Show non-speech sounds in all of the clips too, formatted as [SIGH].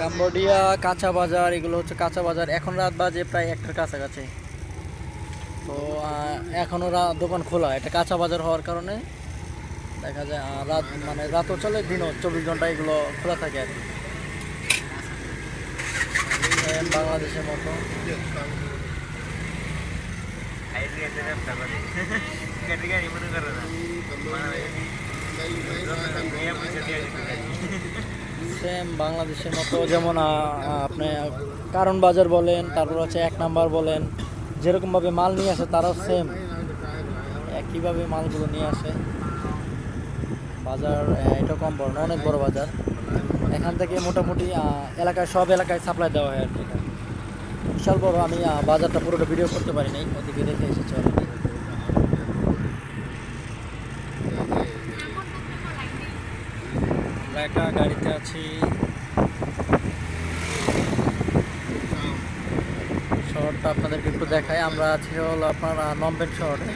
Cambodia কাঁচা বাজার এগুলো হচ্ছে কাঁচা বাজার। এখন রাত বাজে প্রায় একটার কাছাকাছি। তো এখনও দোকান খোলা। এটা কাঁচা বাজার হওয়ার কারণে দেখা যায় রাত মানে রাতও চলে দিনও চব্বিশ ঘণ্টা এগুলো খোলা থাকে আর বাংলাদেশের মতো। [LAUGHS] [LAUGHS] সেম বাংলাদেশের মতো যেমন আপনি কারণ বাজার বলেন, তারপর হচ্ছে এক নাম্বার বলেন, যেরকমভাবে মাল নিয়ে আসে তারাও সেম। একইভাবে মালগুলো নিয়ে আসে। বাজার এটা কম বড় না, অনেক বড় বাজার। এখান থেকে মোটামুটি এলাকায়, সব এলাকায় সাপ্লাই দেওয়া হয় আর কি বিশাল বড়, আমি বাজারটা পুরোটা ভিডিও করতে পারি নাই ওদিকে দেখে এসেছি already। একটা গাড়িতে আছি। শহরটা আপনাদেরকে একটু দেখাই। আমরা আছি হলো আপনার আহ, নমবেন শহরে।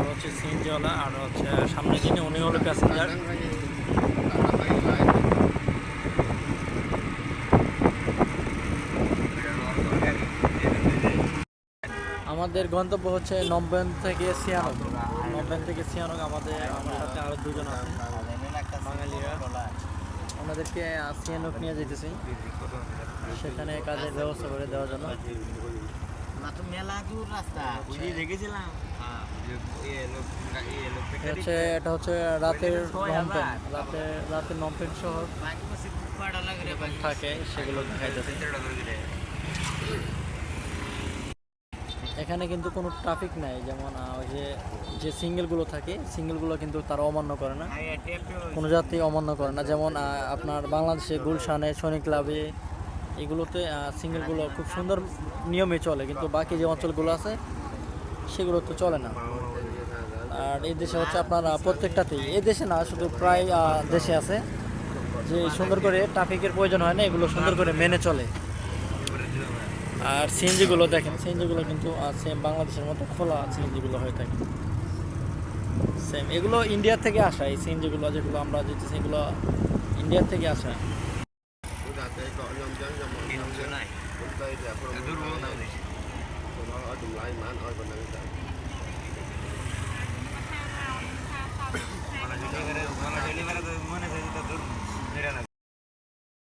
হচ্ছে সিএনজিওয়ালা আর হচ্ছে সামনে যিনি উনি হলো প্যাসেঞ্জার আমাদের গন্তব্য হচ্ছে নমবেন থেকে সিয়ানক নমবেন থেকে সিয়ানক আমাদের আমার সাথে আরও দুজন আছে। বাঙালিরা। ওনাদেরকে সিয়ানক নিয়ে যেতেছি সেখানে কাজের ব্যবস্থা করে দেওয়ার জন্য। দেখেছিলাম এটা হচ্ছে এটা হচ্ছে রাতের নমপেন রাতে রাতের নমপেন শহর থাকে সেগুলো দেখাইতেছে। এখানে কিন্তু কোনো ট্রাফিক নাই, যেমন ওই যে যে সিঙ্গেলগুলো থাকে সিঙ্গেলগুলো কিন্তু তারা অমান্য করে না। কোনো যাত্রী অমান্য করে না। যেমন আপনার বাংলাদেশে গুলশানে সৈনিক ক্লাবে এগুলোতে সিঙ্গেলগুলো খুব সুন্দর নিয়মে চলে, কিন্তু বাকি যে অঞ্চলগুলো আছে সেগুলো তো চলে না। আর এই দেশে হচ্ছে আপনার প্রত্যেকটাতেই। এই দেশে না, শুধু প্রায় দেশে আছে। যে সুন্দর করে ট্রাফিকের প্রয়োজন হয় না, এগুলো সুন্দর করে মেনে চলে। আর সিএনজিগুলো দেখেন সিএনজিগুলো কিন্তু সেম বাংলাদেশের মতো খোলা সিএনজিগুলো হয়ে থাকে। সেম এগুলো ইন্ডিয়া থেকে আসা এই সিএনজিগুলো যেগুলো আমরা যেতে সেগুলো ইন্ডিয়া থেকে আসা। Udah,